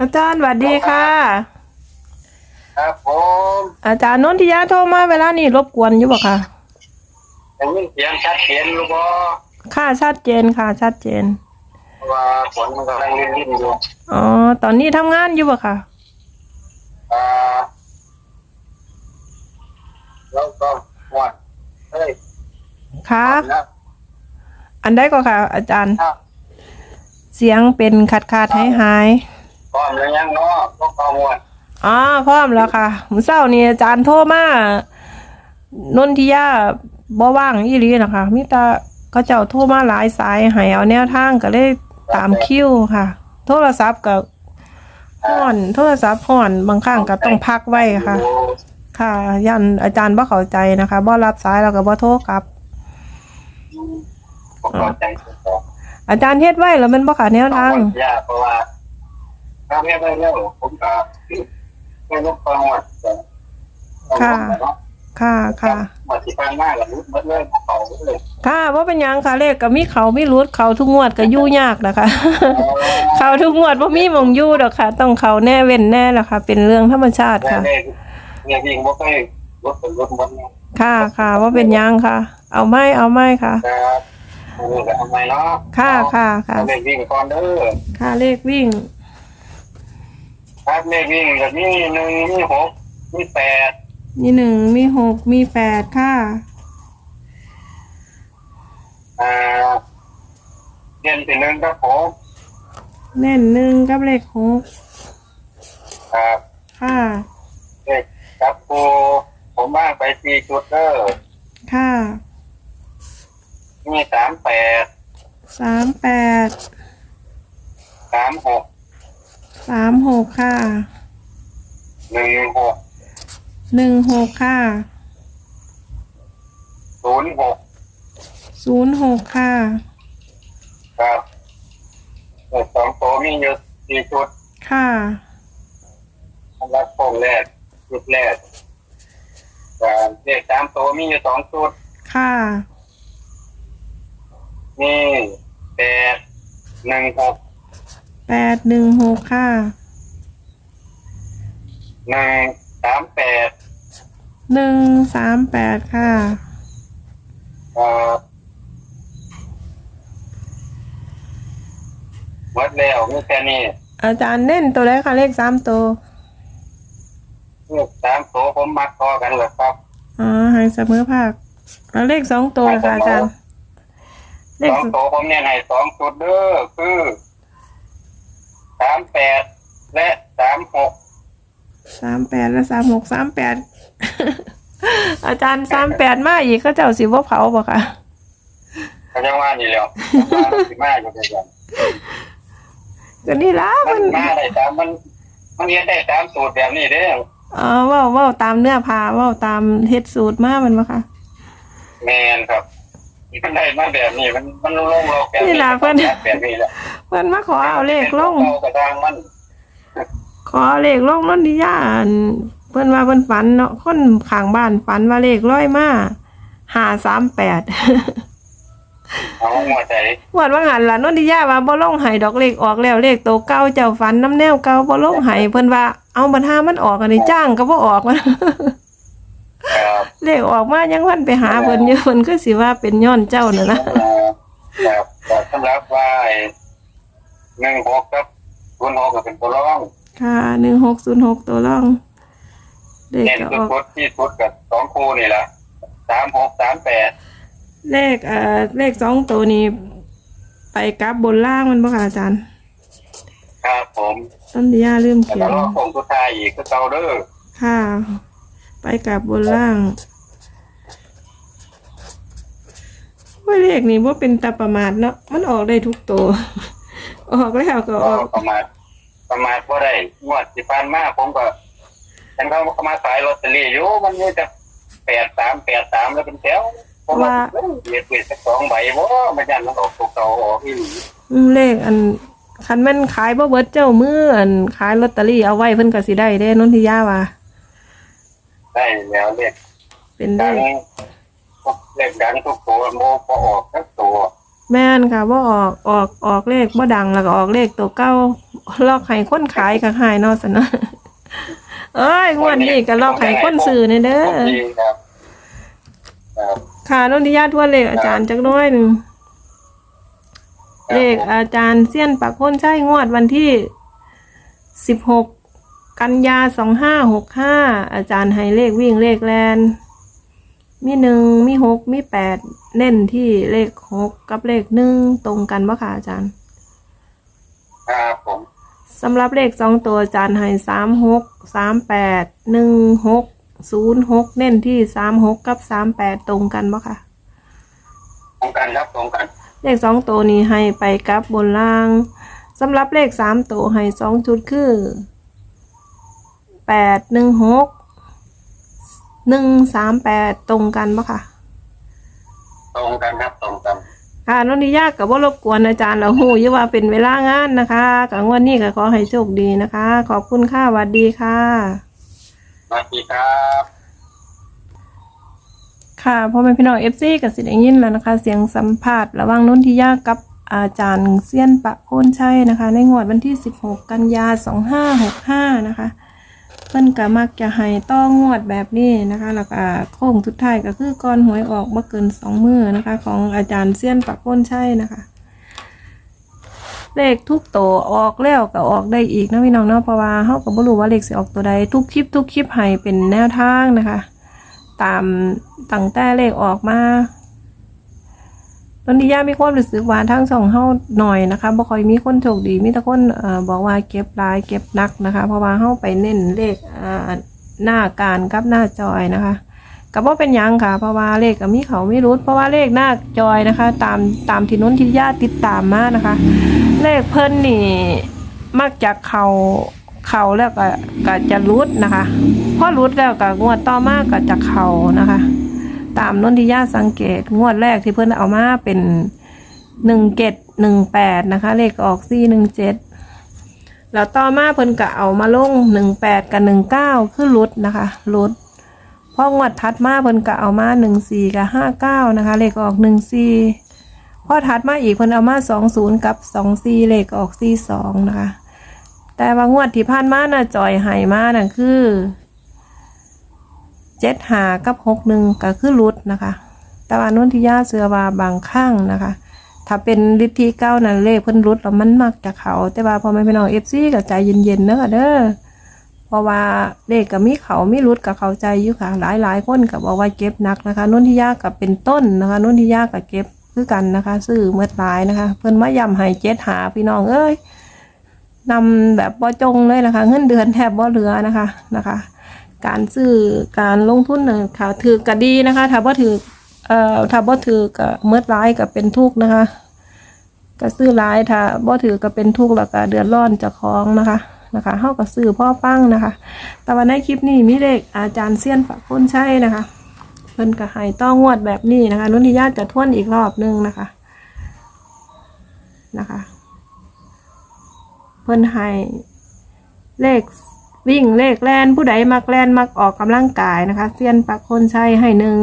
อาจารย์สวัสดีค่ะ ครับผมอาจารย์นนทิยาโทรมาเวลานี้รบกวนอยู่บ่ค่ะได้ยินเสียงชัดเจนรู้บ่ค่ะชัดเจนค่ะ ชัดเจน เพราะว่าฝนมันกำลังลิ่นลิ่นๆอยู่อ๋อ ตอนนี้ทำงานอยู่บ่ค่ะ อ่าแล้วก็หวดเฮ้ยค่ะ นะอันใดก็ค่ะ อาจารย์ ครับเสียงเป็นขาดขาดหายหายพ ร้อมหรือยังเนาะพวกข้าวหวดๆอ๋อพร้อมแล้วค่ะมื้อเช้านี้อาจารย์โทรมานนทิยาบ่ว่างอีหลีนะคะมีแต่เขาเจ้าโทรมาหลายสายให้เอาแนวทางก็เลยตามคิวค่ะ โทรศัพท์ก็ห่อน โทรศัพท์ห่อนบางครั้งก็ต้องพักไว้ค่ะอยู่ค่ะ ยันอาจารย์บ่เข้าใจนะคะบ่รับสายแล้วก็บ่โทรกลับผมเข้าใจสุดแล้วอาจารย์เฮ็ดไว้แล้วมันบ่ขาดแนวทางยากเพราะว่า ถ้าไม่ได้เรื่องผมก็ไม่รู้ข้าวหวดจะต้องค่ะเนาะค่ะ ค่ะหมดที่ฟังมากกับรุดหมดเลยเขาเลยค่ะว่าเป็นยังค่ะเลขก็มีเขามีรุดเขาทุกงวดก็ยู่ยากนะคะ เขาทุกงวดบ่มีมองยู่ดอกค่ะ ต้องเขาแน่เว้นแน่ล่ะค่ะ เป็นเรื่องธรรมชาติค่ะเนี่ยที่ยิงบ่เคยรถเป็นรถมันค่ะค่ะว่าเป็นยังค่ะ เอาไม้เอาไม้ค่ะค่ะค่ะค่ะเอาเลขวิ่งก่อนเด้อค่ะเลขวิ่ง ครับเลขวิ่งก็มีหนึ่งมีหกมีแปดมีหนึ่งมีหกมีแปดค่ะ อ่าเด่นเป็นหนึ่งครับผมเน่นหนึ่งกับเลขหกครับค่ะ เลขครับครูผมว่างไปสี่จุดเด้อค่ะมีสามแปดสามแปดสามหก สามหกค่ะหนึ่งหกหนึ่งหกค่ะศูนย์หกศูนย์หกค่ะครับเลขสองตัวมีอยู่สี่จุดค่ะสำหรับโค้งแรกจุดแรกการเลขสามตัวมีอยู่สองจุดค่ะมีแปดหนึ่งหก แปดหนึ่งหกค่ะหนึ่งสามแปดหนึ่งสามแปดค่ะเอ่อวัดแล้วมีแค่นี้อาจารย์เน้นตัวไหนคะเลขสามตัวเลขสามตัวผมมักพอกันเหรอครับ อ๋อให้เสมอภาคแล้วเลขสองตัวล่ะค่ะอาจารย์เลสของสตัวผมเนี่ยให้สองจุดเด้อคือ สามแปดและสามหกสามแปดและสามหกสามแปดอาจารย์สามแปดมาอีกก็เจ้าสิบ่เผาบ่ค่ะเขาจะว่านี่แล้วมาสิมาอยู่ด้วยกันก็นี่ล่ะมัมันนมาได้ตามมันมันเรียนได้ตามสูตรแบบนี้เด้ออ๋อเว่าเว่าตามเนื้อผ้าเว่าตามเฮ็ดสูตรมามันบ่ค่ะแมนครับ มันได้มาแบบนี้มันมันลงโลกแบบนี่นี้ล่ะเพิ่น แบบนี้แหละเพิ่นมาขอเอาเลขลง เอากระด้างมันขอเลขลงนนทิยาอันเพิ่นว่าเพิ่นฝันเนาะคนข้างบ้านฝันว่าเลขร้อยมาห้าสามแปด เอาหัวใจวดว่างันล่ะนนทิยาว่าบ่ลงให้ดอกเลขออกแล้วเลขโตวเก่าเจ้าฝันน้ำแนวเก่าบ่ลงให้เพิ่นว่าเอาบัดหามันออกอันนี้จ้างก็บ่ออกวะ ครับเลขออกมายังวันไปหาเพิ่นอยู่เพิ่นคือสิว่าเป็นย้อนเจ้าน่ะนะครับแต่สำหรับว่าไอ้หนึ่งหกครับศูนย์หกก็เป็นตัวรองค่ะ1606ตัวรองเลขเน้นก็ออกสุดๆที่สุดกับสองคู่นี่แหละสามหกสามแปดเลขเอ่อเลขสองตัวนี้ ไปกลับบนล่างมันบ่ค่ะอาจารย์ครับผมต้นทิยาลืมแต่เขียก็นรอบคงสุดท้ายอีกก็เก่าเด้อค่ะ ไปกลับบนล่างว่าเลขนี้ว่าเป็นตาประมาทเนาะมันออกได้ทุกตัว ออกแล้วก็อก็อก ประมาทประมาทว่าได้งวดที่ผ่านมาผมก็ฉันก็มาขายลอตเตอรี่อยู่มันมีแต่แปดสามแปดสามแล้วเป็นแถวผมว่าเอ้ยเบียดเบียดสักสองใบบ่มันยันมันออกตัวเก่าออกอีหลีอืมเลขอันคันแมันขายบ่เบิดเจ้ามืออันขายลอตเตอรี่เอาไว้เพิ่นก็สิได้เด้นนทิยาว่า ได้แล้วเลขเป็นเลดังขเลขดังทุกตัวโมพอออกทั้งตัวแม่นค่ะว่าออกออกออกเลขบ่ดังแล้วก็ออกเลขตัวเก้าลอกไห้คนขายก็หายเนาะสนะเอ้ยงวดนี้ก็ลอกไห้คนซื้อนี่เด้อดีครับครับค่ะนนทิยาทวนเลขอาจารย์จักหน้อยหนึ่งครับเลขอาจารย์เซียนปากคนใช่งวดวันที่สิบหก กันยาสองห้าหกห้าอาจารย์ให้เลขวิ่งเลขแลนมีหนึ่งมีหกมีแปดเน้นที่เลขหกกับเลขหนึ่งตรงกันปะคะอาจารย์ครับผมสำหรับเลขสองตัวอาจารย์ให้สามหกสามแปดหนึ่งหกศูนย์หกเน้นที่สามหกกับสามแปดตรงกันปะคะตรงกันครับตรงกัน เลขสองตัวนี้ให้ไปกับบนล่างสำหรับเลขสามตัวให้สองชุดคือ แปดหนึ่งหกหนึ่งสามแปดตรงกันปะคะตรงกันครับตรงกันค่ะนนทิยากกับว่ารบกวนอาจารย์เราหูอยู่ว่าเป็นเวลางานนะคะกับวันนี้ก็ขอให้โชคดีนะคะ ขอบคุณค่ะสวัสดีค่ะสวัสดีครับค่ะพ่อแม่พี่น้องเอฟซีกับสิได้ยินแล้วนะคะ เสียงสัมภาษณ์ระหว่างนนทิยากับอาจารย์เซียนปะโคนชัยนะคะ ในงวดวันที่ 16 กันยา 2565 นะคะ เพิ่นก็มักจะให้ต้องวดแบบนี้นะคะแล้วก็โค้งสุดท้ายก็คือก่อนหวยออกบ่เกินสองมือนะคะ ของอาจารย์เซียนปะโคนชัยนะคะเลขทุกโตวออกแล้วก็ออกได้อีกนะพี่น้องเนาะเพราะว่าเฮาก็บ่รู้ว่าเลขสิออกตัวใดทุกคลิปทุกคลิปให้เป็นแนวทางนะคะ ตามตั้งแต่เลขออกมา ตอนนี้ย่ามีความรู้สึกว่าทั้งสองเฮาหน่อยนะคะบ่ค่อยมีคนโชคดีมีแต่คนเอ่อบอกว่าเก็บลายเก็บนักนะคะ เพราะว่าเฮาไปเน้นเลขอ่าหน้าการกับหน้าจอยนะคะก็บ่เป็นหยังค่ะ เพราะว่าเลขก็มีเขาไม่รู้เพราะว่าเลขหน้าจอยนะคะ ตามตามที่น้นที่ญาติติดตามมานะคะ เลขเพิ่นนี่มักจะเขาเขาแล้วก็ก็จะรุดนะคะพอรุดแล้วก็งวดต่อมาก็จะเขานะคะ ตามนนทิยาสังเกต งวดแรกที่เพิ่นเอามาเป็นหนึ่งเจ็ดหนึ่งแปดนะคะ เลขออกสี่หนึ่งเจ็ดแล้วต่อมาเพิ่นก็เอามาลงหนึ่งแปดกับหนึ่งเก้าคือรุดนะคะรุดพองวดถัดมาเพิ่นก็เอามาหนึ่งสี่กับห้าเก้านะคะ เลขออกหนึ่งสี่พอถัดมาอีกเพิ่นเอามาสองศูนย์กับสองสี่เลขออกสี่สองนะคะ แต่ว่างวดที่ผ่านมาน่ะจอยหายมาน่ะคือ เจ็ดหากับหกหนึ่งก็คือรุดนะคะ แต่ว่านุ่นที่ย่าเสือว่าบางข้างนะคะ ถ้าเป็นลิทธิเก้านั่นเลขเพิ่นรุดแล้วมันมักจะเขาแต่ว่าพอไม่เป็นน้องเอฟซีก็ใจเย็นๆเนอะเด้อเพราะว่าเลขกกับมีเขามีรุดกับเขาใจอยู่ค่ะ หลายหลายๆคนก็บบอกว่าเก็บหนักนะคะนุ่นที่ย่ากับเป็นต้นนะคะนุ่นที่ย่ากับเก็บคือกันนะคะ ซื้อเมื่อหลายนะคะ เพิ่นมาย้ำให้เจ็ดหาพี่น้องเอ้ยนำแบบบ่จงเลยนะคะ เงินเดือนแทบบ่เหลือนะคะนะคะ การซื้อการลงทุนเนี่ยค่ะถือก็ดีนะคะถ้าบ่ถือเอ่อถ้าบ่ถือก็เมื่อร้ายก็เป็นทุกข์นะคะก็ซื้อร้ายถ้าบ่ถือก็เป็นทุกข์แล้วก็เดือดร้อนจะคล้องนะคะนะคะเฮาก็ซื้อพ่อฟังนะคะ แต่ว่าในคลิปนี้มีเลขอาจารย์เซียนปะพ้นใช่นะคะเพิ่นก็ให้ต้องงวดแบบนี้นะคะนุ่นทิยาจะทวนอีกรอบนึงนะคะนะคะ เพิ่นให้เลข วิ่งเลขแลนผู้ใดมักแลนมักออกกำลังกายนะคะเซียนปักคนใช้ให้หนึ่ง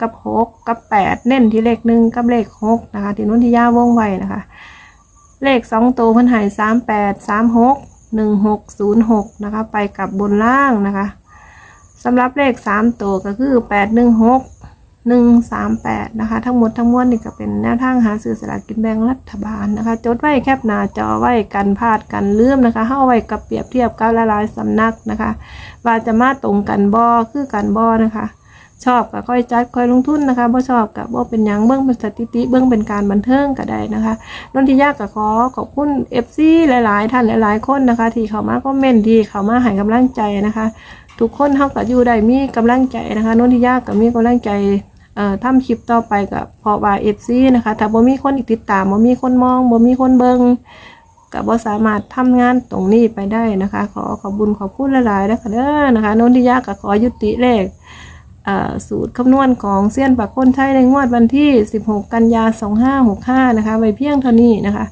กับหกกับแปดเน้นที่เลขหนึ่งกับเลขหกนะคะที่นุ่นที่ย่าวงไว้นะคะ เลขสองตัวเพิ่นใหายสามแปดสามหกหนึ่งหกศูนย์หกนะคะ ไปกับบนล่างนะคะสำหรับเลขสามตัวก็คือแปดหนึ่งหก หนึ่งสามแปดนะคะ ทั้งหมดทั้งมวลนี่ก็เป็นแนวทางหาซื้อสลากกินแบ่งรัฐบาลนะคะ จดไว้แคบหน้าจอไว้กันพลาดกันลืมนะคะเข้าไว้กับเปรียบเทียบกับหลายๆสำนักนะคะ ว่าจะมาตรงกันบอคือกันบอนะคะ ชอบก็ค่อยจัดค่อยลงทุนนะคะบ่ชอบก็บ่เป็นยังเบื้องเป็นสถิติเบื้องเป็นการบันเทิงก็ได้นะคะนนทิยากก็ขอขอบคุณ FC หลาย ๆ ท่านหลาย ๆ คนนะคะ ที่เข้ามาคอมเมนต์ดีเข้ามาให้กำลังใจนะคะ ทุกคนเฮาก็อยู่ได้มีกำลังใจนะคะนนทิยาก็มีกำลังใจ ทำคลิปต่อไปกับเพราะว่า FC นะคะถ้าบ่มีคนอีกติดตามบ่มีคนมองบ่มีคนเบิงก็บ่สามารถทำงานตรงนี้ไปได้นะคะ ขอขอบคุญขอบคุณหลายๆนะคะเด้อนะคะนนทิยาก็ขอยุติเลขสูตรคำนวณของเซียนปากคนไทยในงวดวันที่ 16 กันยา 2565 นะคะไว้เพียงเท่านี้นะคะ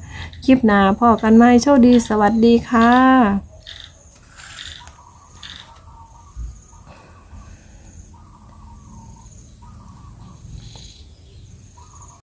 คลิปหน้าพอกันไหมโชคดีสวัสดีค่ะ